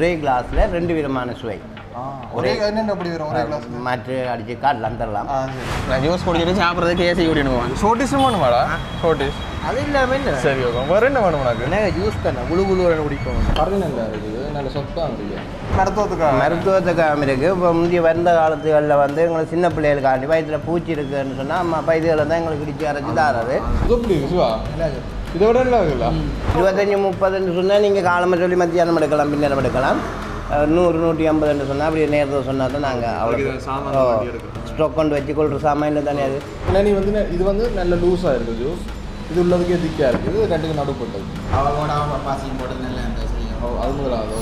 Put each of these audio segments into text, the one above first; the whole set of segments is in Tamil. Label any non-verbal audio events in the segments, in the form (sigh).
ஒரே கிளாஸில் ரெண்டு விதமான சுவை. ஒரே என்னென்ன அப்படி வரும் ஒரே கிளாஸ் மாற்று அடித்து காட்டலாம் தரலாம். ஜூஸ் குடிச்சிட்டு சாப்பிட்றதுக்கு ஏசி கூட்டிட்டு போவேன். ஷோட்டிஸும் வேணுமாடா? ஷோட்டிஸ் அது இல்லாமல் என்ன? சரி ஓகே. வேறு என்ன வேணும் உனக்கு? என்ன ஜூஸ் தானே? குழு குழு குடிக்கும் கருது நல்லா இருக்குது நல்ல சொத்தாக இருக்குது மருத்துவத்துக்காக மருத்துவத்துக்காக இருக்குது இப்போ முந்தைய வந்த காலத்துகளில் வந்து எங்களுக்கு சின்ன பிள்ளைகளுக்காண்டி வயிற்றில் பூச்சி இருக்குன்னு சொன்னால் அம்மா அப்பா இதுகளை தான் எங்களுக்கு இடிச்சு அரைச்சி தாராது. எப்படி இதை விட நல்லா இருக்குல்ல இருபத்தஞ்சி முப்பதுன்னு சொன்னால் நீங்கள் காலமாக சொல்லி மத்தியானம் எடுக்கலாம் பின்னரம் எடுக்கலாம் நூறு நூற்றி ஐம்பதுன்னு சொன்னால் அப்படி நேரத்தை சொன்னால் தான் நாங்கள் அதுக்கு இது சாமான் அவ்வளோ. ஸ்டாக் கொண்டு வச்சு கொள்கிற சாமான் தானே அது ஏன்னா நீ வந்து இது வந்து நல்ல லூஸாக இருக்குது ஜூஸ் இது உள்ளதுக்கே திக்காக இருக்குது இது ரெண்டுக்கு நடுப்பட்டது ஓ, அது முதலாவது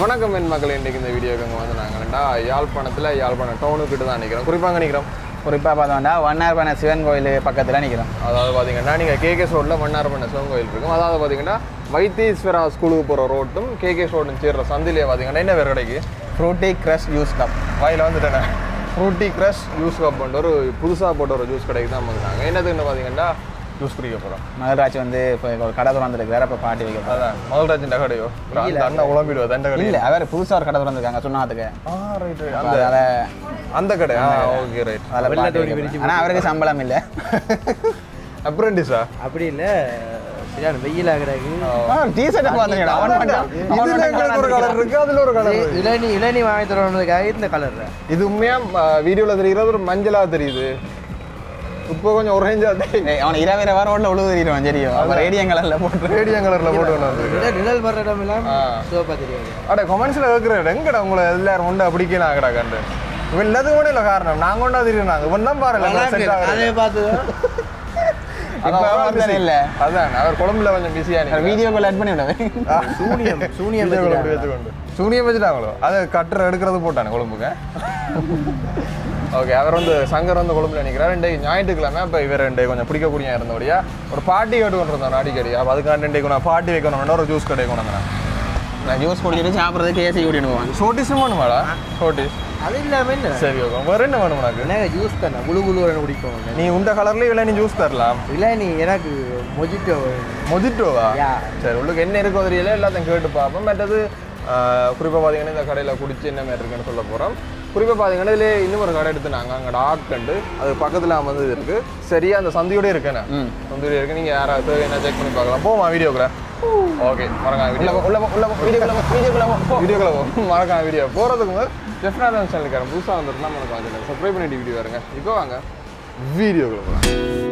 வணக்கம் என் மக்கள் இன்றைக்கு இந்த வீடியோக்கு அங்கே வந்து நாங்கள்டா யாழ்ப்பாணத்தில் யாழ்ப்பாணம் டவுனுக்கிட்ட தான் நிற்கிறோம் குறிப்பாக நிற்கிறோம் குறிப்பாக பார்த்தோம்னா வண்ணார்பண்ண சிவன் கோயில் பக்கத்தில் நிற்கிறோம் அதாவது பார்த்தீங்கன்னா நீங்கள் கேகேஸ் ரோட்டில் மன்னார்பண்ண சிவன் கோயில் இருக்கும். அதாவது பார்த்தீங்கன்னா வைத்தீஸ்வரா ஸ்கூலுக்கு போகிற ரோட்டும் கேகேஸ் ரோடும் சேர்ற சந்திலே பார்த்தீங்கன்னா என்ன வேறு கடைக்கு? ஃப்ரூட்டி க்ரஷ் ஜூஸ் கப் வாயில் வந்துட்டேன். ஃப்ரூட்டி க்ரஷ் ஜூஸ் கப் ஒரு புதுசாக போட்ட ஒரு ஜூஸ் கடைக்கு தான் வந்தாங்க என்னதுன்னு பார்த்தீங்கன்னா ஜூஸ் குடிக்க போகிறோம் மகராஜ் வந்து இப்போ ஒரு கடை திறந்துருக்காரு அப்போ பாட்டி வைக்க போகிறார் அதான். முதல்ராஜன் கடையோ? அந்த அண்ணன் உழம்பிடுவா தண்ட கடை இல்லை அவர் புதுசாக ஒரு கடை திறந்துருக்காங்க ரைட் அந்த கடை. ஆ ஓகே ரைட் ஆனால் அவருக்கு சம்பளம் இல்லை. அப்ரெண்டிஸா? அப்படி இல்லை. சரியான அவன் ஒரு கலர் இருக்கு அதுல ஒரு கலர் இருக்கு. இளநீ இளநீ வாங்கி தரணுன்றதுக்காக இந்த கலர். இது உண்மையா வீடியோல தெரிகிறது ஒரு மஞ்சளா தெரியுது. இப்போ கொஞ்சம் ஒரேஞ்சா தெரியும் அவன் இரவு இரவு ரோட்டில் உழுவு தெரியும் தெரியும் அவன் ரேடியம் கலரில் போட்டு. ரேடியம் கலர்ல போட்டு வந்து நிழல் வர்ற இடம் எல்லாம் ஆ. சிவப்பா தெரியாது. அட கொமெண்ட்ஸ்ல கேட்குறேன் எங்கடா உங்களை எல்லாரும் உண்டா பிடிக்கலாம் ஆகடா கண்டு. இவன் கூட இல்லை காரணம். நாங்க கொண்டா தெரியும் நாங்க இவன் தான் பாருங்க செட் அதே பார்த்து இப்ப அவன் வந்தானே இல்ல. அதான் அவர் குழம்புல கொஞ்சம் பிஸியா வீடியோ கால் ஆட் பண்ணி சூனியம் சூனியம். சூனியம் வச்சுட்டாங்களோ? அதை கட்டுற எடுக்கிறது போட்டானே கொழும்புக்கு. ஓகே அவர் வந்து சங்கர் வந்து கொழும்புல நிற்கிறார் ரெண்டு ஞாயிற்றுக்கிழமை அப்போ இவர் ரெண்டு கொஞ்சம் பிடிக்கக்கூடிய இருந்தபடியா ஒரு பாட்டி கேட்டு கொண்டு இருந்தோம் அடிக்கடி. அப்போ அதுக்காண்டி ரெண்டு நான் பாட்டி வைக்கணும்னா ஒரு ஜூஸ் கடை கொண்டு வந்தேன். நான் ஜூஸ் குடிச்சிட்டு சாப்பிட்றதுக்கு ஏசி போவேன் ஷோட்டிஸும் வேணுமாடா ஷோட்டிஸ் அது இல்லாம என்ன? சரி ஓகே வேறு என்ன வேணும் உனக்கு? என்ன ஜூஸ் தானே குழு குழு குடிக்கும் நீ உண்ட கலர்ல இல்லை நீ ஜூஸ் தரலாம். இளநீ எனக்கு மொஜிட்டோ மொஜிட்டோவா. சரி உள்ளுக்கு என்ன இருக்கோ தெரியல எல்லாத்தையும் கேட்டு பார்ப்போம். மற்றது குறிப்பாக பார்த்தீங்கன்னா இந்த கடையில் குடிச்சு என்ன மாதிரி இருக்குன்னு சொல்ல போகிறோம் குறிப்பாக பார்த்தீங்கன்னா இதில் இன்னும் ஒரு கடை எடுத்து நாங்கள் அங்கே ஆட்கண்டு அது பக்கத்தில் வந்து இது இருக்குது சரியா அந்த சந்தையோட இருக்கேண்ணே ம். சந்தையோட இருக்கு நீங்கள் யாராவது என்ன செக் பண்ணி பார்க்கலாம். போமா வீடியோக்குள்ள? ஓகே மறக்காம வீடியோ. உள்ள உள்ள போ, வீடியோக்குள்ள போ (laughs) மறக்காம வீடியோ. போகிறதுக்கு முதல் ஜெஃப்னாதன் சேனலுக்காரன் புதுசாக வந்துருந்தா மறக்காம சப்ஸ்கிரைப் பண்ணிட்டு வீடியோ வருங்க. இப்போ வாங்க. வீடியோக்குள்ள போகலாம்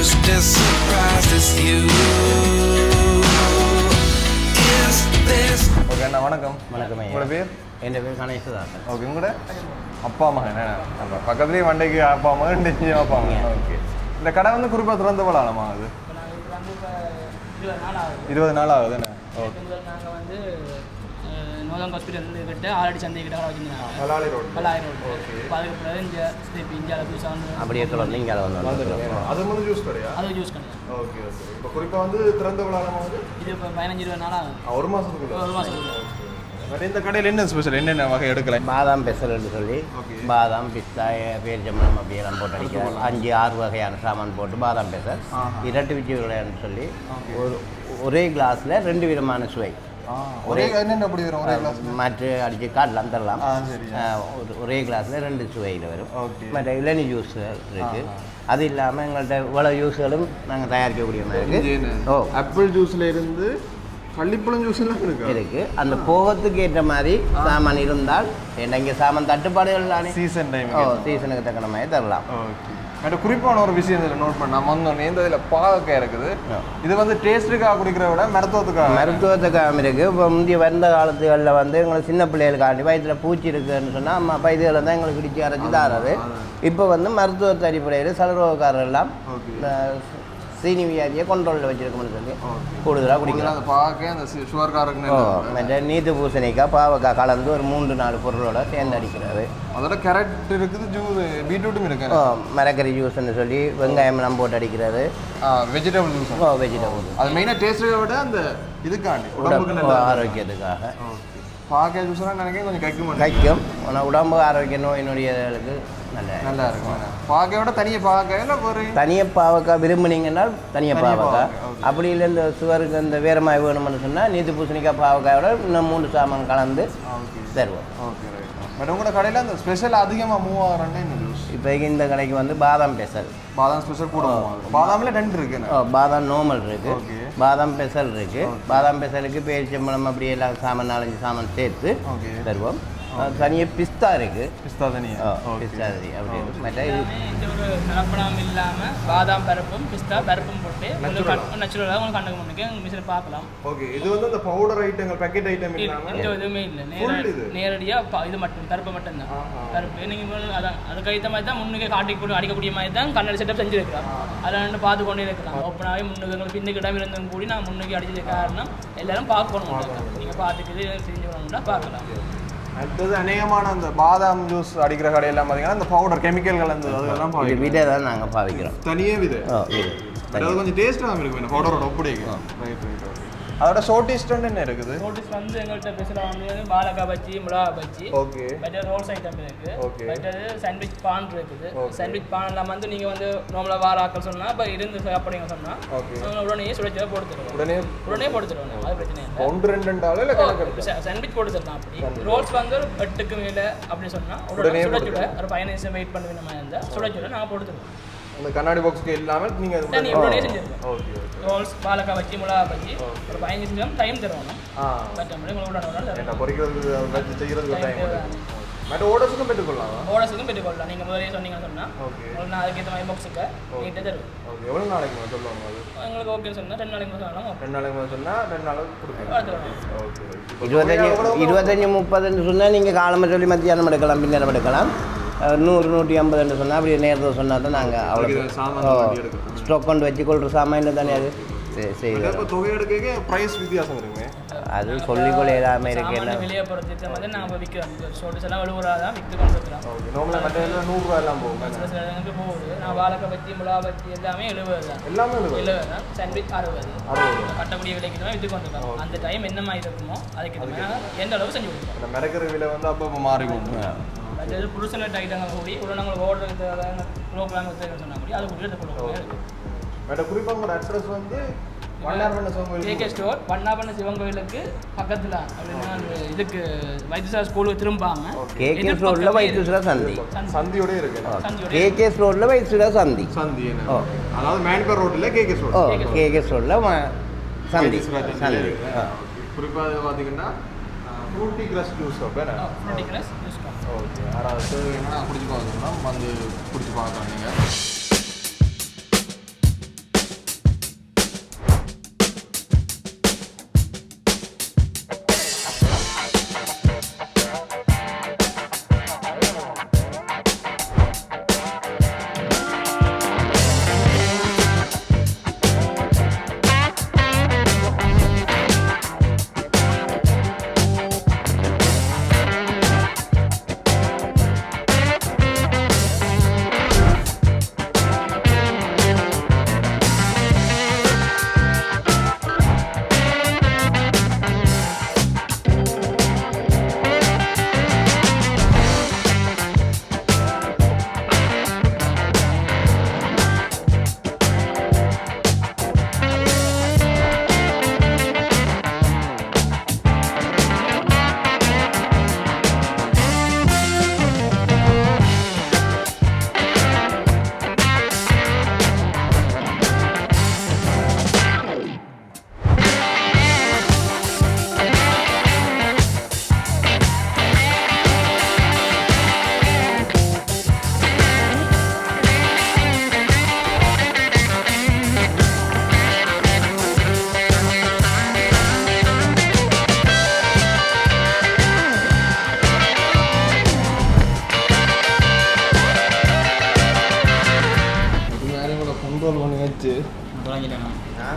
Just as surprised as you. Is this okay அண்ணா வணக்கம். வணக்கம் ஐயா. உங்களோட பேர்? என் பேர் கணேசதாசன் ஓகே உங்களோட? அப்பா மகன் என்ன நம்ம பக்கத்துலேயே மண்டைக்கு அப்பா மகன் டெஞ்சி அப்பா மகன். ஓகே இந்த கடை வந்து குறிப்பாக திறந்த விளாடமா அது? இருபது நாள் ஆகுது. என்ன ஓகே நாங்கள் வந்து நோதம் ஹாஸ்பிட்டல் கிட்ட ஆல்ரெடி சந்தை கிட்ட கடை வச்சுருந்தாங்க மலாலி ரோடு பல்லாயிரம் ரோடு இப்போ அதுக்கு பிறகு இங்கே இப்போ இந்தியாவில் புதுசாக வந்து அப்படியே தொடர்ந்து இங்கே வந்து அது மட்டும் ஜூஸ் கடையா அதை யூஸ் பண்ணுங்க ஓகே ஓகே இப்போ குறிப்பாக வந்து திறந்த வந்து இது இப்போ பதினஞ்சு இருபது நாள் ஆகும் ஆ, ஒரு மாதத்துக்குள்ள ஒரு வேறு இந்த கடையில் என்ன ஸ்பெஷல் என்னென்ன வகை எடுக்கலாம் பாதாம் பெசல்னு சொல்லி. பாதாம் பிஸ்தா பேரிச்சம்பழம் அப்படியெல்லாம் போட்டு அடிக்கிறோம் அஞ்சு ஆறு வகையான சாமான் போட்டு பாதாம் பெசல் இரட்டு விச்சி விளையாடுன்னு சொல்லி ஒரு ஒரே கிளாஸில் ரெண்டு விதமான சுவை ஒரே என்னென்ன அப்படி வரும்? ஒரே கிளாஸ் மாற்று அடித்து காட்டலாம் தரலாம் ஒரு ஒரே கிளாஸில் ரெண்டு சுவையில் வரும். மற்ற இளநீ ஜூஸ் இருக்குது அது இல்லாமல் எங்கள்கிட்ட இவ்வளோ ஜூஸ்களும் நாங்கள் தயாரிக்கக்கூடிய மாதிரி ஓ. ஆப்பிள் ஜூஸ்ல இருந்து கள்ளிப்பழம் ஜூஸ் எல்லாம் இருக்கா. அந்த போகத்துக்கு ஏற்ற மாதிரி சாமான் இருந்தால் இங்கே சாமான் தட்டுப்பாடுகள் சீசன் டைம் ஓ சீசனுக்கு தக்கன மாதிரி தரலாம். ஓகே. மற்ற குறிப்பான ஒரு விஷயம் இதில் நோட் பண்ண நம்ம வந்தோடனே இந்த இதில் பாகக்காய் இருக்குது. இது வந்து டேஸ்ட்டுக்காக குடிக்கிறத விட மருத்துவத்துக்காக. மருத்துவத்துக்காக இருக்குது இப்போ முந்தைய வந்த காலத்துகளில் வந்து எங்களுக்கு சின்ன பிள்ளைகளுக்காண்டி வயிற்றில் பூச்சி இருக்குன்னு சொன்னால் அம்மா அப்பா இதுகளை தான் எங்களுக்கு இடிச்சு அரைச்சி தாராது இப்போ வந்து மருத்துவ அடிப்படையில் இந்த சீனி வியாதியை கண்ட்ரோலில் வச்சிருக்கோம்னு சொல்லி கூடுதலாக குடிக்கலாம். அந்த பாகக்காய் அந்த மற்ற நீத்து பூசணிக்காய் பாவக்காய் கலந்து ஒரு மூன்று நாலு பொருளோட சேர்ந்து அடிக்கிறாரு. அதோட கேரட் இருக்குது ஜூஸ் பீட்ரூட்டும் இருக்கு மரக்கறி ஜூஸ்ன்னு சொல்லி வெங்காயம்லாம் போட்டு அடிக்கிறாரு. வெஜிடபிள் ஜூஸ் ஓ வெஜிடபிள் அது மெயினாக டேஸ்ட்டை விட அந்த இதுக்காண்டி ஆரோக்கியத்துக்காக. பாகக்காய் ஜூஸ்லாம் நினைக்கிறேன் கொஞ்சம் கைக்கு மாட்டேன் கைக்கும் ஆனால் உடம்பு ஆரோக்கிய நோய் நொடியர்களுக்கு நல்ல நல்லா இருக்கும். பாகக்காயோட தனியாக இல்லை ஒரு தனியாக பாவக்காய் விரும்புனீங்கன்னா தனியாக தனியா பாவக்காய் அப்படி இல்லை இந்த சுவருக்கு இந்த வேறமாய் வேணும்னு சொன்னால் நீத்து பூசணிக்காய் பாவக்காயோட இன்னும் மூணு சாமான் கலந்து தருவோம். ஓகே பட் உங்களோட கடையில் அந்த ஸ்பெஷல் அதிகமாக மூவ் ஆகிறேன்னு ஜூஸ் இப்போதைக்கு இந்த கடைக்கு வந்து பாதாம் பெசல். பாதாம் ஸ்பெஷல் கூட. பாதாம்ல ரெண்டு இருக்கு பாதாம் நோமல் இருக்கு. பாதாம் பெசல் இருக்கு. பாதாம் பெசலுக்கு பேரிச்சம்பழம் அப்படி எல்லாம் சாமான் நாலஞ்சு சாமான் சேர்த்து தருவோம். தனியாக பிஸ்தா இருக்கு பிஸ்தா தனியா பிஸ்தா இருக்கு. அப்படி. மற்ற ஒரு கலப்படம் இல்லாமல் பாதாம் பருப்பும் பிஸ்தா பருப்பும் போட்டு நேச்சுரலாக உங்களுக்கு கண்ணுக்கு முன்னுக்கு உங்கள் மிஷில் பார்க்கலாம் ஓகே இது வந்து அந்த பவுடர் ஐட்டங்கள் பேக்கெட் ஐட்டம் இது- இல்லாம எந்த இதுவுமே இல்லை Full நேர இது. நேரடியாக இது மட்டும் பருப்பு மட்டும்தான் பருப்பு நீங்கள் அதான் அதுக்கு ஏற்ற மாதிரி தான் முன்னுக்கு காட்டி கூட அடிக்கக்கூடிய மாதிரி தான் கண்ணாடி செட்டப் செஞ்சுருக்கிறோம் அதில் ரெண்டு பார்த்து கொண்டே இருக்கலாம் ஓப்பனாகவே முன்னுக்கு பின்னுக்கு இடம் இருந்தும் கூடி நான் முன்னுக்கு அடிச்சது காரணம் எல்லாரும் பார்க்கணும் நீங்கள் பார்த்துட்டு செஞ்சு வரணும்னா பார்க்கலாம் அடுத்தது அநேகமான அந்த பாதாம் ஜூஸ் அடிக்கிற கடையெல்லாம் பார்த்தீங்கன்னா அந்த பவுடர் கெமிக்கல்கள் அந்த அதெல்லாம் இது பாவிக்கிறோம் விதை தான் நாங்கள் பாவிக்கிறோம். தனியே விது. கொஞ்சம் டேஸ்ட்டாக இருக்கும் இந்த பவுடரோட ஒப்படைக்கு. ரைட் ரைட் அதோட ஷோர்டிஸ்டன் என்ன இருக்குது? நோட்டீஸ் வந்து எங்கள்கிட்ட பேசுகிற வந்து பாலக்கா பஜ்ஜி மிளகா bajji okay. Better rolls item இருக்கு. Okay. பெட்டர் சாண்ட்விச் பான் இருக்குது. சாண்ட்விச் பான் இல்லாமல் வந்து நீங்கள் வந்து நார்மலாக வார ஆக்கள் சொன்னால் இப்போ இருந்து சாப்பிடுங்க சொன்னால் Okay. உடனே சுடச்சதை போட்டு தருவோம் உடனே உடனே போட்டு தருவோம் அது பிரச்சனை இல்லை. ஒன்று ரெண்டு ரெண்டாவில் இல்லை சாண்ட்விச் போட்டு தரலாம் அப்படி. ரோல்ஸ் வந்து ஒரு எட்டுக்கு மேலே அப்படி சொன்னால் உடனே உடனே சுட போட்டு சுட ஒரு பதினஞ்சு வெயிட் பண்ண வேணும் மாதிரி இருந்தால் சுட சுட நாங்கள் போட்டு தருவோம் அந்த கண்ணாடி பாக்ஸ்க்கு இல்லாமல் நீங்கள் ஓகே ஓகே. ரோல்ஸ் பாலக்கா வச்சு மிளகா பஜ்ஜி ஒரு பதினஞ்சு நிமிஷம் டைம் தருவோம். தருவோம். என்ன பொறிக்கிறதுக்கு வச்சு செய்கிறதுக்கு Time டைம். மற்ற ஓடர்ஸுக்கும் பெற்றுக்கொள்ளலாம்? ஓடஸுக்கும் பெற்றுக்கொள்ளலாம். நீங்கள் முதலே சொன்னீங்கன்னு சொன்னால் ஓகே. நான் அதுக்கேற்ற மாதிரி பாக்ஸுக்கு நீட்டாக தருவேன் ஓகே எவ்வளோ நாளைக்கு மேலே சொல்லுவாங்க அது? எங்களுக்கு ஓகேன்னு சொன்னால் ரெண்டு நாளைக்கு சொன்னாலும் ஓகே ரெண்டு நாளைக்கு மேலே சொன்னால் ரெண்டு நாளைக்கு கொடுப்பீங்க பார்த்துக்கலாம் ஓகே இருபத்தஞ்சி இருபத்தஞ்சி முப்பதுன்னு சொன்னால் நீங்கள் காலமாக சொல்லி மத்தியானம் எடுக்கலாம் பின்னர் எடுக்கலாம். நூறு நூற்றி ஐம்பதுன்னு சொன்னால் அப்படி நேரத்தில் சொன்னால் தான் நாங்கள் அவ்வளோ. ஸ்டாக் கொண்டு வச்சு கொள்கிற சாமான் தானே அது? சரி சரி. இப்போ தொகை எடுக்க ப்ரைஸ் வித்தியாசம் இருக்குங்க அது சொல்லிக்கொள்ள எல்லாமே இருக்கு என்ன? வெளியே போகிறது மாதிரி நாங்கள் விற்கிறோம் ஷோர்ட்ஸ் எல்லாம் எழுபது தான் விற்று கொண்டு எல்லாம் நூறுரூவா எல்லாம் போகும் சில சில இடங்களுக்கு போகுது. நான் வாழைக்காய் பற்றி மிளகா பற்றி எல்லாமே எழுபது தான். எல்லாமே இருக்கும் எழுபது தான். சாண்ட்விச் அறுபது. அறுபது. கட்டக்கூடிய விலைக்கு தான் விற்று கொண்டு இருக்கோம் அந்த டைம் என்ன மாதிரி இருக்குமோ அதுக்கு எந்த அளவு செஞ்சு கொடுப்போம் அந்த மிதக்கிற விலை வந்து அப்போ மாறி போகும் அதாவது புருஷன் ஐட்டங்கள் கூடி ஒரு நாங்கள் ஓடுறது ப்ரோக்ராம் சொன்னால் கூடி அது கூடி மற்ற குறிப்பாக உங்களோட அட்ரஸ் வந்து கேகே ஸ்டோர் வண்ணாபண்ண சிவன் கோயிலுக்கு பக்கத்தில் அப்படின்னா அந்த இதுக்கு வைத்தியசாலை ஸ்கூலுக்கு திரும்பாம கேகே ரோட்டில் வைத்தீஸ்வரா சந்தி. சந்தியோட இருக்கு. கேகேஸ் ரோட்டில் வைத்தீஸ்வரா சந்தி. சந்தி ஓ. அதாவது மேன்பேர் ரோட்டில் கேகே ஓ ரோட் கேகேஸ் ரோட்டில் சந்தி. சந்தி. குறிப்பாக பார்த்தீங்கன்னா ஃப்ரூட்டி கிரஸ் ஜூஸ் அப்போ ஃப்ரூட்டி யூஸ் பண்ணுறோம் ஓகே யாராவது என்ன குடிச்சு பார்க்கணும்னா வந்து குடிச்சு பார்க்கலாம் நீங்கள்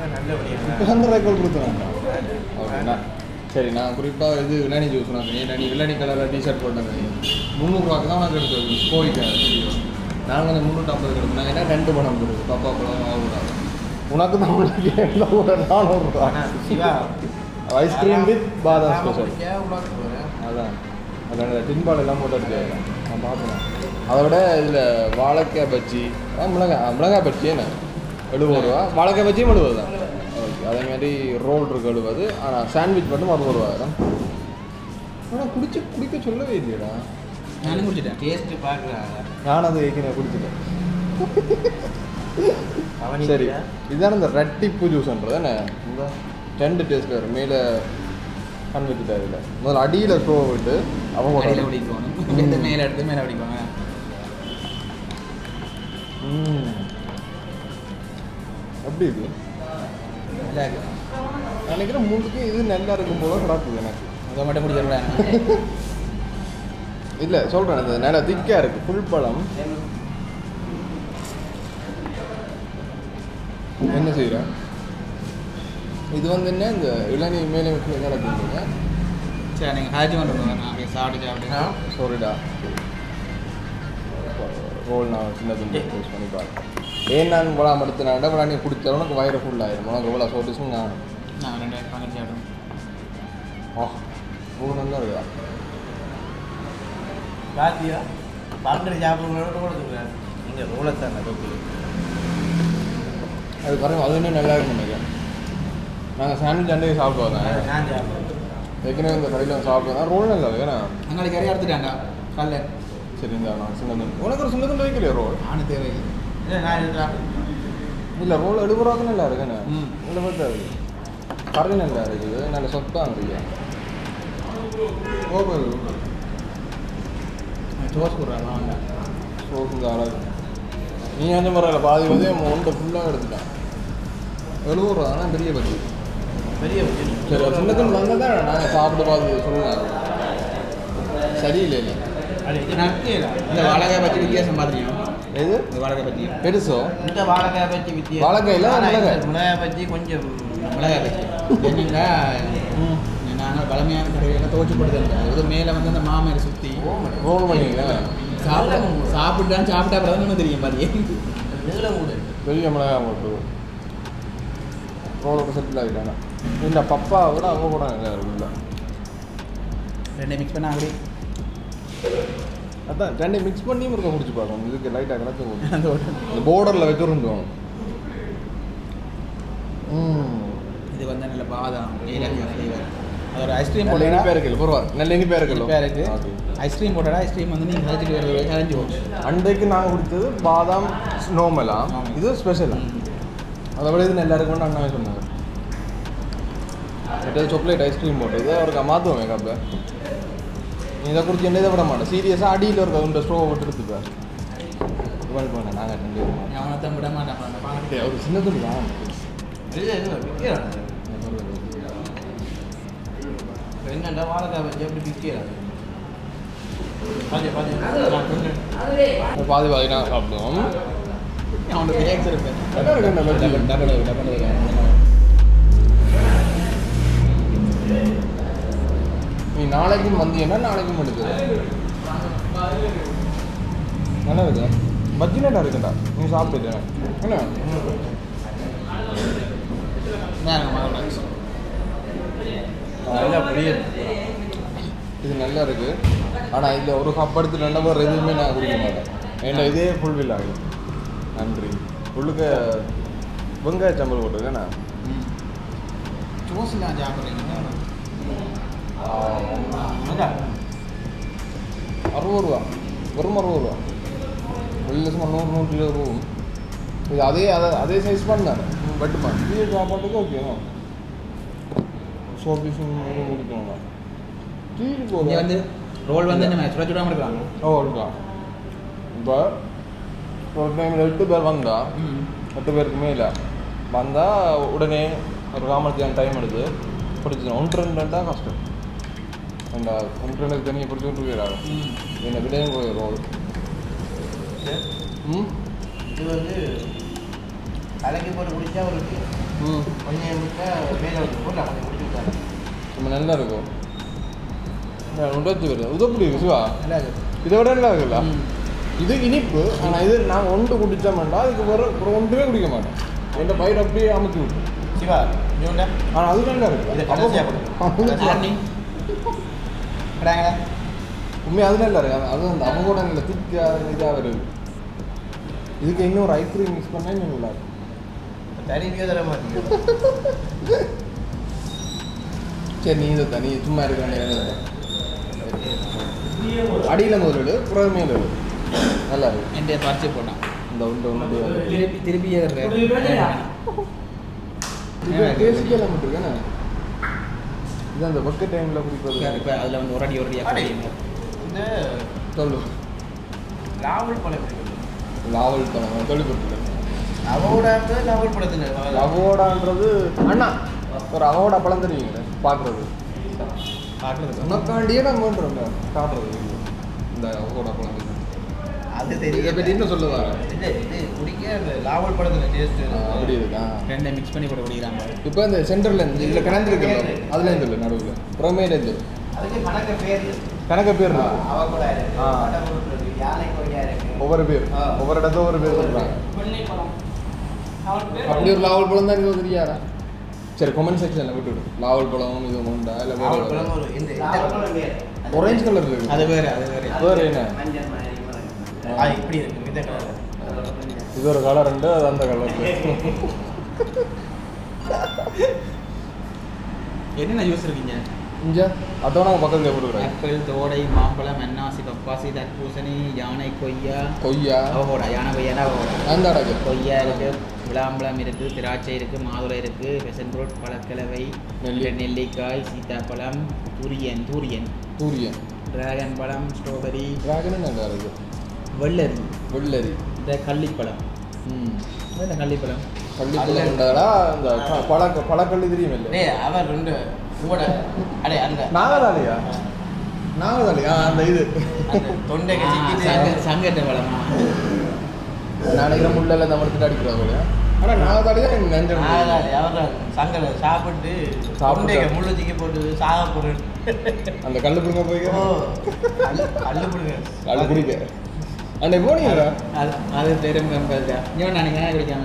அந்த ரெக்கார்ட் கொடுத்துருவாங்க ஓகேண்ணா சரி நான் குறிப்பாக இது இளநி ஜூஸ் நான் ஏன்னா நீ இளநி கலரில் டிஷர்ட் போட்டேன். முந்நூறுரூவாக்கு தான் உனக்கு எடுத்து தெரியும் நாங்கள் வந்து முந்நூற்றி ஐம்பது எடுக்கணும் ஏன்னா ரெண்டு பணம் கொடுக்கு பப்பா பழம் ஆகுடாது உனக்கு தான் உங்களுக்கு நானூறுரூவா ஐஸ்கிரீம் வித் பாதாம் ஸ்பெஷல் அதான். அதான் டின்பால் எல்லாம் போட்டு எடுத்து நான் பார்க்கணும் அதை விட இதில் வாழைக்காய் பஜ்ஜி மிளகாய் மிளகாய் பஜ்ஜி என்ன? எழுபது ரூபா. வாழைக்காய் பஜ்ஜியும் எழுபது தான். ஓகே அதே மாதிரி ரோல் இருக்கு எழுபது. ஆனால் சாண்ட்விச் மட்டும் அறுபது ரூபாயிரம் ஆனால் குடிச்சு குடிக்க சொல்லவே இல்லையடா. நானும் குடிச்சிட்டேன். டேஸ்ட்டு பார்க்குறாங்க நான் அது ஏற்கனவே குடிச்சிட்டேன். சரி. இதுதான் இந்த ரெட்டிப்பு ஜூஸ்ன்றது என்ன? இந்த. ரெண்டு டேஸ்ட் வரும் மேலே கண் வச்சுட்டா இதில். முதல்ல அடியில் ஸ்டோ விட்டு அவங்க அடியில் இங்கேருந்து மேலே எடுத்து மேலே குடிப்பாங்க ம். எப்படி இது. நினைக்கிறேன் மூணுக்கு இது நல்லா இருக்கும் போல கிடக்குது எனக்கு. அதை மட்டும் குடிச்சிடலாம் (laughs) இல்லை சொல்கிறேன் இந்த நல்லா திக்காக இருக்குது ஃபுல் பழம். என்ன செய்கிறேன் இது வந்து என்ன இந்த இளநீ மேலே வச்சு நடக்குதுங்க சரி நீங்கள் ஹாஜி அப்படியே சாப்பிட்டு சாப்பிட்டு. சாரிடா ரோல் நான் சின்ன துண்டு யூஸ் பண்ணி பார்க்கேன் ஏன் நான் போலாம் எடுத்துனாண்டா இப்போ நீ குடித்தாலும் உனக்கு வயிறு ஃபுல் ஆயிரும். உனக்கு எவ்வளோ சோட்டிஸும் நான் நான் ரெண்டு பங்கு சாப்பிடுவோம் ஆ ரொம்ப நல்லா இருக்குதா பாத்தியா பன்னெண்டு சாப்பிடுங்களோட கொடுத்துருக்காரு இங்கே ரோலத்தான் தொப்பி அது பாருங்க அது இன்னும் நல்லா இருக்கும் நினைக்கிறேன். நாங்கள் சாண்ட்விச் அன்றைக்கு சாப்பிடுவோம் ஏற்கனவே இந்த கடையில் சாப்பிடுவோம் ரோல் நல்லா இருக்கு ஏன்னா? கறி எடுத்துட்டாங்க கல்ல. சரி இந்த நான் சின்ன துண்டு உனக்கு ஒரு சின்ன துண்டு வைக்கலையா ரோல் நானும் தேவை இல்லை இல்லை ரோல் எழுபது ரூபாய்க்கு நல்லா இருக்குண்ணே. எழுபது கறி நல்லா இருக்குது நல்ல சொத்தாக இருக்கு போடுறாங்க வாங்க. சோக்கு இந்த அழகு நீ அந்த மாதிரி பாதி வந்து ஒன்றை ஃபுல்லாக எடுத்துட்டான் எழுபது ரூபா தானே பெரிய பத்தி பெரிய விஷயம் சரி ஒரு சின்ன துண்டு வந்தால் தான் நாங்கள் சாப்பிட்டு பார்த்து சொல்லுங்க. சரியில்லை இல்லை. இந்த வாழைக்காய் பற்றி வித்தியாசம் பார்த்துருக்கோம் எது? இந்த பற்றி பெருசோ? இந்த வாழைக்காய் பச்சி வித்தியா வாழைக்காய் இல்ல, மிளகாய். மிளகாய் பச்சி கொஞ்சம் மிளகாய் பற்றி என்னன்னா நாங்கள் பழமையான கடையில் துவச்சி போட்டு இது மேலே வந்து அந்த மாமரை சுற்றி சாப்பிட சாப்பிட்டான்னு சாப்பிட்டா அப்புறம் தெரியும் கூட பெரிய மிளகாய் போட்டு ரோலோட செட்டில் ஆகிட்டாங்க இந்த பப்பாவை விட அவங்க கூட இருக்குல்ல ரெண்டே மிக்ஸ் பண்ண அப்படி. அதான் ரெண்டை மிக்ஸ் பண்ணியும் இருக்க முடிச்சு பார்க்கணும். இதுக்கு லைட்டாக போடும் அந்த இந்த போர்டரில் வச்சுருந்தோம் ம். இது வந்து நல்ல பாதாம் அதோட ஐஸ்கிரீம் போட்டா இனிப்பாக இருக்குல்ல பரவாயில்ல நல்ல இனிப்பாக இருக்குல்ல இனிப்பா இருக்கு. ஓகே ஐஸ்கிரீம் போட்டா ஐஸ்கிரீம் வந்து நீங்கள் கரைச்சிட்டு வர கரைஞ்சி போகும் அன்றைக்கு நாங்கள் குடித்தது பாதாம் ஸ்னோமெலாம் ஆமா. இது ஸ்பெஷல் அதை விட இது நல்லா இருக்கும்னு அண்ணாவே சொன்னாங்க சாக்லேட் ஐஸ்கிரீம் போட்டது. அவருக்கு மாற்றுவோம் நீ இதை குடிச்சு என்ன இதை விட மாட்டேன் சீரியஸாக அடியில் இருக்க இந்த ஸ்டோவை விட்டு எடுத்துப்பேன் இவன் போனேன் நாங்கள் ரெண்டு பேரும் அவனை தான் விட மாட்டான் ஒரு சின்ன துணி தான் என்னண்டா வாழைக்காய் எப்படி விற்கிறாங்க பாதி பாதி பாதி பாதி நான் சாப்பிடுவோம் அவனோட ரியாக்ஷன் இருப்பேன் நீ நாளைக்கும் வந்தீங்கன்னா நாளைக்கும் எடுக்குது நல்லா இருக்கு பஜ்ஜி நல்லா இருக்குடா? நீ சாப்பிட்டு என்ன? நல்லா புரியுது இது நல்லா இருக்கு. ஆனால் இதில் ஒரு கப் எடுத்து ரெண்டு பேர் எதுவுமே நான் குடிக்க மாட்டேன். ஏன்னா இதே ஃபுல்ஃபில் ஆகுது நன்றி. உள்ளுக்க வெங்காய சம்பல் போட்டுருக்கேண்ணா ஜூஸ்லாம் சாப்பிட்றீங்க அறுபது ரூபா. வெறும் அறுபது ரூபா. வெளியில் சும்மா நூறு நூற்றி இருபது ரூபா இது அதே அதை அதே சைஸ் பண்ணாரு பட்டுமா இது சாப்பாட்டுக்கு ஓகேவா சோபீஸும் குடிக்கணும் டீ இங்கே போதும் வந்து ரோல் வந்து என்ன சுட சுடாமல் இருக்காங்க ஓ இருக்கலாம் இப்போ ஒரு டைமில் எட்டு பேர் வந்தா எட்டு பேருக்கு மேலே வந்தால் உடனே ஒரு காமத்துக்கு டைம் எடுத்து பிடிச்சிடும் ஒன்று ரெண்டு ரெண்டா கஷ்டம். அந்த ரெண்டு தண்ணியை பிடிச்சி விட்டு போயிடாது என்னை விடையும் போய் ரோல் ம்? இது வந்து கலக்கி போட்டு குடிச்சா ஒரு ம். கொஞ்சம் மேலே வந்து போட்டு குடிச்சு ரொம்ப நல்லா இருக்கும். உடச்சு வருது உதப்படி இருக்கு சிவா நல்லா இருக்கு. இதை விட நல்லா இருக்குல்ல? இது இனிப்பு ஆனால் இது நான் ஒன்று குடிச்சோம்னா அதுக்கு ஒரு ஒரு ஒன்றுமே குடிக்க மாட்டேன். என் பயிர் அப்படியே அமுத்தி விட்டு. சிவா ஆனால் அது நல்லா இருக்கு இது கடைசியா கொடு. ஆர்னி கடாங்களா உண்மையாக அது நல்லா இருக்கு அது அந்த அவங்களோட நல்ல திக்காக இதாக வருது இதுக்கு இன்னும் ஒரு ஐஸ்கிரீம் மிக்ஸ் பண்ணால் இன்னும் நல்லா இருக்கும். தனிமையாக தர மாட்டேங்குது சரி நீ இதை தனி சும்மா இருக்க வேண்டிய அடியில் முதலீடு புறமே எழுது நல்லா இருக்கு. என்கிட்ட பறிச்சு போட்டான் இந்த உண்டு ஒன்று திருப்பி திருப்பி டேஸ்டிக்கெல்லாம் மட்டும் இருக்கேண்ணே இது அந்த ஒர்க்கு டைமில் குடிப்பது இப்போ அதில் வந்து ஒரு அடி ஒரு அடியாக குடிங்க. இந்த சொல்லு. நாவல் பழம் லாவல் பழம் தொழில்பட்டு அவரோட நாவல் பழத்தில் அவோடான்றது அண்ணா. ஒரு அவோடா பழம் தெரியுங்களே பார்க்குறது பார்க்குறது உனக்காண்டியே நான் வேண்டுறோங்க காட்டுறது. இந்த அவோடா பழம் இது. அது இதை தெரியும் பற்றி இன்னும் சொல்ல வரேன் இல்லை இது குடிக்க அந்த நாவல் பழத்தில் டேஸ்ட் அப்படி இருக்கா ரெண்டை மிக்ஸ் பண்ணி போட்டு குடிக்கிறாங்க. இப்போ இந்த சென்டரில் இருந்து இதில் கிணந்திருக்கு அதுல இருந்து இல்லை நடுவில். புறமேல இருந்து அதுக்கு கணக்கு பேர். கணக்க பேர் ஆ. யானை கொய்யா இருக்கு. ஒவ்வொரு பேர். ஒவ்வொரு இடத்துல ஒவ்வொரு பேர் சொல்கிறாங்க அப்படி ஒரு லாவல் பழம் தான் எனக்கு தெரியாதா? சரி கமெண்ட் செக்ஷனில் விட்டுவிடு. லாவல் பழம் இது உண்டா? இல்லை வேறு பழம் ஒரு இந்த இந்த ஆரஞ்சு கலர் இருக்கு. அது வேறு அது வேறு. வேறு என்ன? ஆ இப்படி இருக்கு இந்த கலர் இது ஒரு கலர் உண்டு அது அந்த கலர் என்னென்ன ஜூஸ் இருக்கீங்க? இங்கே அதான் நாங்கள் பக்கத்தில் போட்டுக்கிறேன் ஆப்பிள் தோடை மாம்பழம் அன்னாசி பப்பாசி தர்பூசணி யானை கொய்யா. கொய்யா. அவகோடா யானை கொய்யானா அவகோடா. கொய்யா இருக்கு விளாம்பழம் இருக்கு திராட்சை இருக்கு மாதுளை இருக்கு பெசன் ஃப்ரூட் பழக்கிழவை நெல்லி. நெல்லிக்காய் சீத்தாப்பழம் தூரியன் தூரியன். சூரியன் டிராகன் பழம் ஸ்ட்ராபெரி டிராகனும் நல்லா இருக்கு. வெள்ளரி. வெள்ளரி. இந்த கள்ளிப்பழம். ம். இந்த கள்ளிப்பழம்? கள்ளிப்பழம் பழ பழக்கள்ளி தெரியும் இல்லை டேய் அவர் ரெண்டு கூட அடே அந்த நாகதாலியா நாகதாலியா அந்த இது. சங்க சங்கட்ட பழமா? நினைக்கிற முள்ளெல்லாம் மரத்தில் அடிக்கிறாங்க ஆனால் நாகதாலி தான் நஞ்சம் ஆகாது அவர் சங்கல சாப்பிட்டு சாப்பிட்டு. தொண்டைக்கு முள்ளு தூக்கி போட்டு சாக போடுறது அந்த கல்லு பிடுங்க போய் அள்ளு போடுங்க. கல்லு குடிக்க அன்னைக்கு போனீங்களா அது பெரும் கம்பல்டா இவன் நான் நீங்கள் குடிக்காம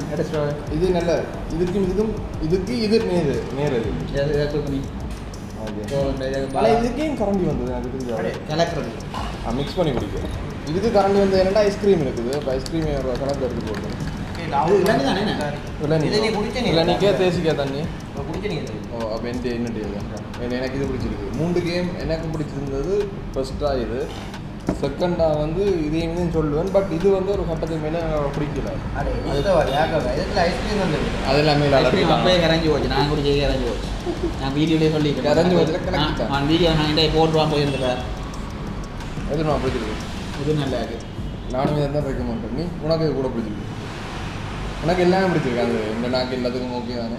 இது நல்ல இதுக்கும் இதுக்கும் இதுக்கு இது நேரு நேர் தூக்கணி இதுக்கேயும் கரண்டி வந்தது? தெரிஞ்சு கலக்கிறது. மிக்ஸ் பண்ணி குடிக்கும் இதுக்கு கரண்டி வந்து என்னடா? ஐஸ்கிரீம் இருக்குது. இப்போ ஐஸ்கிரீம் கலந்து எடுத்து நீ இளநிக்கே தேசிக்கா தண்ணி. ஓ அப்போ என்ன எனக்கு இது பிடிச்சிருக்கு. மூன்று கேம் எனக்கு பிடிச்சிருந்தது ஃபர்ஸ்ட்டாக இது. செகண்டாக வந்து இதையும் இதையும் சொல்லுவேன். பட் இது வந்து ஒரு கட்டத்துக்கு மேலே எனக்கு பிடிக்கல. அது எல்லாமே அப்பவே கரைஞ்சி போச்சு. நான் குடிச்சே கரைஞ்சி போச்சு. நான் வீடியோலேயே சொல்லி கரைஞ்சு போச்சுல கலக்கிட்டேன். நான் வீடியோ நான் கிட்டே போட்டுருவான் போயிருந்துட்டார் எது நான் பிடிச்சிருக்கு? இது நல்லா இருக்கு. நானும் இதை தான் வைக்க மாட்டேன். நீ? உனக்கு இது கூட பிடிச்சிருக்கு. உனக்கு எல்லாமே பிடிச்சிருக்கு. அந்த இந்த நாக்கு எல்லாத்துக்கும் ஓகே தானே.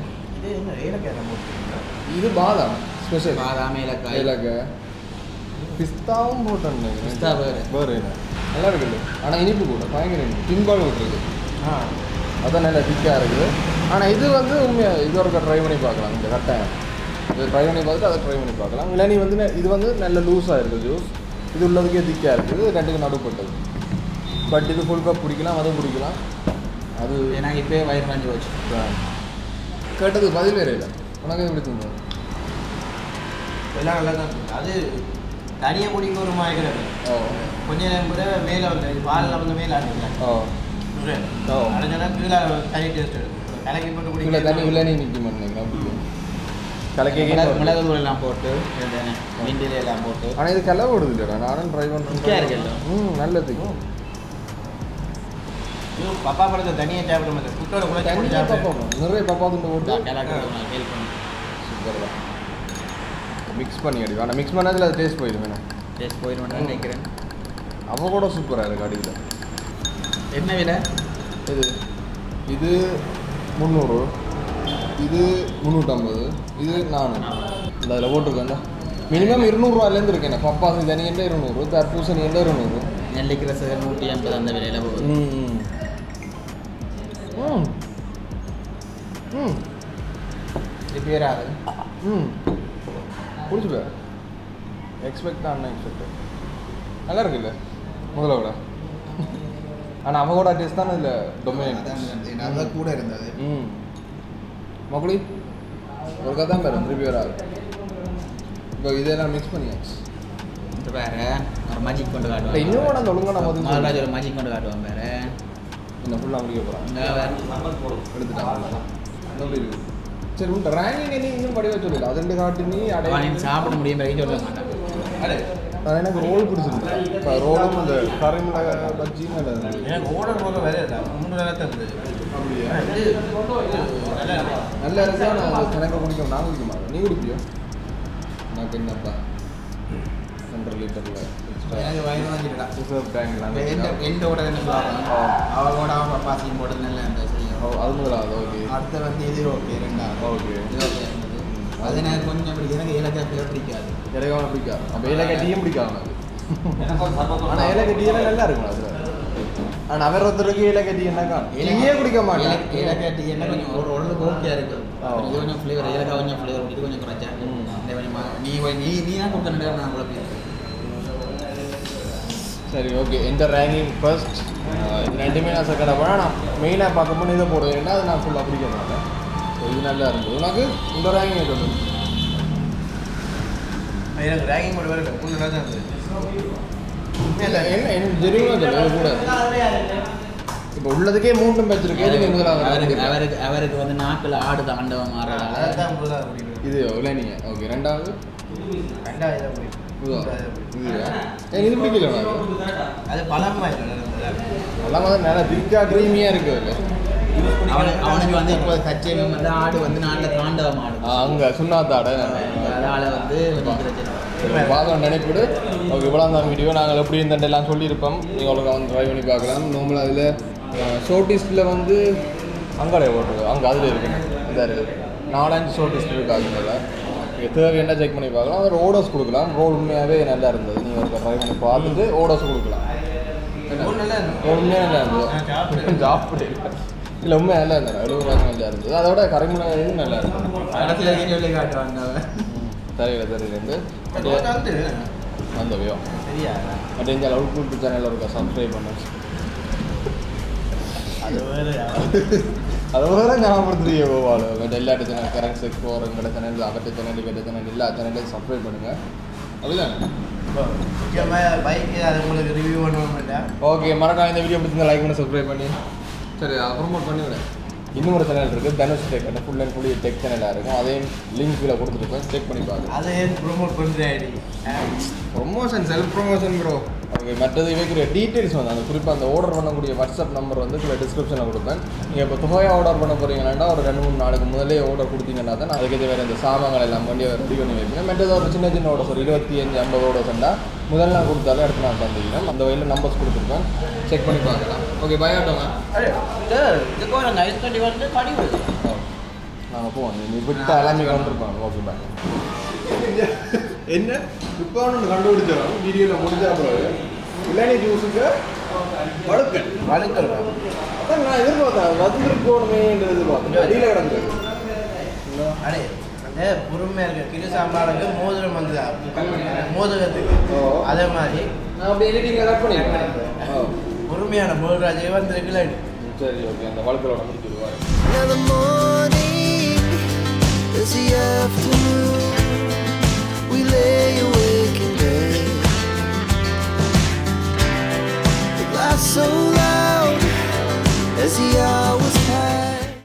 இது பாதாம். ஸ்பெஷல் பாதாம் ஏலக்காய். ஏலக்காய். நினைக்கிறேன். பிஸ்தா வேறு. வேறு என்ன? நல்லா இருக்குல்ல ஆனால் இனிப்பு கூட பயங்கர இனிப்பு. பின்பால் விட்டுருக்கு ஆ. அதான் நல்லா திக்காக இருக்குது. ஆனால் இது வந்து உண்மையாக இது ஒரு ட்ரை பண்ணி பார்க்கலாம். இந்த கட்டாயம் இது ட்ரை பண்ணி பார்த்துட்டு அதை ட்ரை பண்ணி பார்க்கலாம். இளநீ வந்து இது வந்து நல்ல லூஸாக இருக்குது ஜூஸ் இது உள்ளதுக்கே திக்காக இருக்குது. ரெண்டுக்கு நடுப்பட்டது. பட் இது ஃபுல் கப் குடிக்கலாம் அதுவும் குடிக்கலாம். அது எனக்கு இப்போயே வயிறு கரைஞ்சி போச்சு. கேட்டதுக்கு பதில் வேறு இல்லை. உனக்கு எப்படி தோணுது எல்லாம் நல்லா தான். அது தனியாக குடிக்க ஒரு ஓ. கொஞ்ச நேரம் கூட மேலே வந்து பாலில் வந்து மேலே அடிக்கலாம் ஓ. ஓ. அடைஞ்சனா கீழே தனி டேஸ்ட் எடுக்கும் கலக்கி போட்டு கீழே தண்ணி குடிக்க இளநீ நிற்க மாட்டேங்க கலக்கே மிளகு தூள் எல்லாம் போட்டு மிண்டில எல்லாம் போட்டு. ஆனால் இது கிளவு விடுது இல்லைடா நானும் ட்ரை திக்கா இருக்குல்ல? பண்ணுறேன் ம் நல்லதுக்கு இது பப்பா பழத்தை தனியாக சாப்பிட மாட்டேன் குட்டோட கூட நிறைய பாப்பா துண்டு போட்டு. சூப்பர் தான் மிக்ஸ் பண்ணி அடி ஆனால் மிக்ஸ் பண்ணதில் அது டேஸ்ட் போயிடும் டேஸ்ட் போயிடுவேன் நினைக்கிறேன். அவ கூட சூப்பராக இருக்குது அடியில். என்ன விலை? இது இது முந்நூறு. இது முந்நூற்றம்பது இது நானூறு. இந்த அதில் போட்டிருக்கேன்ல. மினிமம் இருநூறுவாலேருந்து இருக்கேன் பப்பாசி தனியண்டே இருநூறு. தர்பூசணி எண்டே இருநூறு. நெல்லிக்கு ரசம் நூற்றி ஐம்பது அந்த விலையில போகுது. ம் ம். திருப்பி வராது ம். பிடிச்சி போய் எக்ஸ்பெக்ட் தான் அன்எக்ஸ்பெக்ட் நல்லா இருக்குல்ல முதல்ல விட ஆனால் அவங்களோட டேஸ்ட் தான் இதில் டொமினேட் அதான் கூட இருந்தது. ம். மக்குளி ஒரு கதை தான் பேர் திருப்பி வராது. இப்போ இதெல்லாம் மிக்ஸ் பண்ணியாச்சு வேற ஒரு மேஜிக் கொண்டு காட்டுவான் இன்னும் கூட அந்த ஒழுங்கான முதல் மகாராஜ் ஒரு மேஜிக் கொண்டு காட்டுவான் வேற இந்த ஃபுல்லாக முடிக்க போகிறான் வேற எடுத்துட்டாங்க எப்படி இருக்கு சரி ரேங்கிங் நீ இன்னும் படிக்க சொல்லல அது ரெண்டு காட்டு நீ அடைய அவன் சாப்பிட முடியும் வரைக்கும் சொல்ல மாட்டான். அது எனக்கு ரோல் பிடிச்சிருக்கு இப்போ ரோலும் அந்த பஜ்ஜியும் நல்லா இருந்தது எனக்கு ஓடர் போக வேற இல்லை. மூணு தருது அப்படியா? நல்ல இருந்தால் நான் அது கணக்கு குடிக்கும் நான் குடிக்க மாட்டேன் நீ குடிப்பியோ? எனக்கு என்னப்பா ரெண்டரை லிட்டரில் எனக்கு வயிறு வாங்கிட்டா டேங்க்லாம் எந்த ஓட என்ன சொல்லுவாங்க அவளோட அவன் பப்பாசியும் போட்டு நல்லா அது முதலாவது ஓகே அடுத்து வந்து இது ஓகே ரெண்டாவது ஓகே அது எனக்கு கொஞ்சம் பிடிக்கும் எனக்கு ஃப்ளேவர் பிடிக்காது. இறங்காம பிடிக்காது. அப்போ ஏலக்காய் டீயும் பிடிக்காது அது. ஆனால் ஏலக்காய் டீயெல்லாம் நல்லா இருக்கும் அதில் ஆனால் அவர் ஒருத்தருக்கு ஏலக்காய் டீ என்னக்கா டீயே குடிக்க மாட்டேன் ஏலக்காய் டீ என்ன கொஞ்சம் ஒரு ஓரளவுக்கு ஓகே இருக்கு ஆ. இது கொஞ்சம் ஃப்ளேவர் ஏலக்காய் கொஞ்சம் ஃப்ளேவர் இது கொஞ்சம் குறைச்சா. நீ நீ நீ தான் கொடுத்த நான் குழப்பம் சரி ஓகே எந்த ரேங்கிங் ஃபர்ஸ்ட் இது ரெண்டுமே நான் செகண்ட் போனால் நான் மெயினாக பார்க்கும்போது இதை போடுவேன் அது நான் ஃபுல்லாக பிடிக்க மாட்டேன். ஸோ இது நல்லா இருந்தது. உனக்கு? இந்த ரேங்கிங் எனக்கு ரேங்கிங் கூட வேற இல்லை. மூணு வேலை தான் இருந்தது. என்ன என்ன சொல்லு இது கூட. இப்போ உள்ளதுக்கே மூட்டும் வச்சிருக்கு எதுக்கு முதலாவது அவருக்கு? அவருக்கு அவருக்கு வந்து நாக்கில் ஆடு தாண்டவம் மாறதால இது எவ்வளோ நீங்கள் ஓகே ரெண்டாவது? ரெண்டாவது இது பிடிக்கல அது பழமா இல்லை எல்லாம் வந்து நல்லா திக்கா க்ரீமியாக அவனுக்கு வந்து இப்போ சச்சியம் வந்து ஆடு வந்து நாட்டில் தாண்டவம் ஆடு அங்கே சுண்ணாத்தாட அதனால வந்து பார்க்க நினைப்பிடு ஓகே இவ்வளோ தான் வீடியோ நாங்கள் எப்படி இந்த எல்லாம் சொல்லியிருப்போம் நீங்கள் உங்களுக்கு வந்து ட்ரை பண்ணி பார்க்கலாம் நார்மலாக அதில் ஷோர்டிஸ்டில் வந்து அங்காடே ஓட்டுறது அங்கே அதில் இருக்குங்க இதாக இருக்குது நாலஞ்சு ஷோர்டிஸ்ட் இருக்கு அதுல நீங்கள் தேவை என்ன செக் பண்ணி பார்க்கலாம்? அதில் ஓடோஸ் கொடுக்கலாம். ரோல் உண்மையாகவே நல்லா இருந்தது. நீங்கள் ஒரு ட்ரை பண்ணி பார்த்துட்டு ஓடோஸ் கொடுக்கலாம். உண்மையாக நல்லா இருந்தது? (laughs) சாப்பிடு. இல்லை உண்மையாக நல்லா இருந்தது? ரூபாய்க்கு நல்லா இருந்தது. அதோட கரைமுனை நல்லா இருந்தது. காட்டுவாங்க. தெரியல தெரியலேருந்து வந்தவையோ? சரியா. மற்ற இந்த லவ் கூட்டு சேனலில் இருக்க? சப்ஸ்கிரைப் பண்ணு. அது வேற. (laughs) வேற ஞாபகப்படுத்துறீங்க கோவால் மற்ற எல்லா சேனல் கரண்ட் செக் ஃபோர் எங்களோட சேனல் அவற்ற சேனல் இவற்ற சேனல் எல்லா சேனலையும் சப்ஸ்கிரைப் பண்ணுங்க அப்படிதான் இப்போ முக்கியமாக பைக்கு அது உங்களுக்கு ரிவ்யூ பண்ணணும் ஓகே மறக்காம இந்த வீடியோ பிடிச்சிருந்தா லைக் பண்ணி சப்ஸ்கிரைப் பண்ணி சரி ப்ரொமோட் பண்ணிவிடுறேன் இன்னும் ஒரு சேனல் இருக்குது Dhanush tech full and fully tech சேனலாக இருக்கும் அதையும் லிங்க் கீழே கொடுத்துருப்பேன் செக் பண்ணி பாருங்க அதை ஏன் ப்ரொமோட் பண்ணுறேன் promotion self promotion bro okay மற்றது வைக்கிற டீட்டெயில்ஸ் வந்து அந்த குறிப்பாக அந்த ஆர்டர் பண்ணக்கூடிய வாட்ஸ்அப் நம்பர் வந்து கீழே டிஸ்கிரிப்ஷனில் கொடுப்பேன். நீங்கள் இப்போ தொகையாக ஆர்டர் பண்ண போகிறீங்கன்னா ஒரு ரெண்டு மூணு நாளுக்கு முதலே ஆர்டர் கொடுத்தீங்கன்னா தான் அதுக்கு வேறு இந்த சாமான்கள் எல்லாம் வண்டியை ரெடி பண்ணி வைப்பீங்க மற்றது ஒரு சின்ன சின்ன ஆர்டர்ஸ் ஒரு இருபத்தி அஞ்சு ஐம்பது ஆர்டர்ஸ்ண்டா முதல் நாள் கொடுத்தாலும் அடுத்த நாள் தந்துக்கிறேன் அந்த வகையில் நம்பர்ஸ் கொடுத்துருப்பேன். செக் பண்ணி பார்க்கலாம். ஓகே பை ஆட்டோங்க இதுக்கு ஒரு நைஸ் கட்டி வந்து கடி வருது நாங்கள் போவோம். நீ விட்டு எல்லாமே வந்துருப்பாங்க ஓகே பாய் என்ன இப்போ ஒன்று கண்டுபிடிச்சோம் வீடியோவில் முடிஞ்ச அப்புறம் இளநீ ஜூஸுக்கு வழுக்கன் வழுக்கல் அதான் நான் எதிர்பார்த்தேன் வந்துருக்கோணுமேன்றது எதிர்பார்த்தேன் அடியில் கிடந்தது அடே அந்த பொறுமையாக இருக்க கிரு சாம்பாருக்கு மோதிரம் வந்து மோதகத்துக்கு ஓ. அதே மாதிரி நான் அப்படி எடிட்டிங் கரெக்ட் பண்ணிக்கிறேன் ஓ பொறுமையான போல்ராஜே வந்திருக்குல்ல சரி ஓகே அந்த வழக்கலோட முடிச்சிடுவார் lay awake. The so loud as the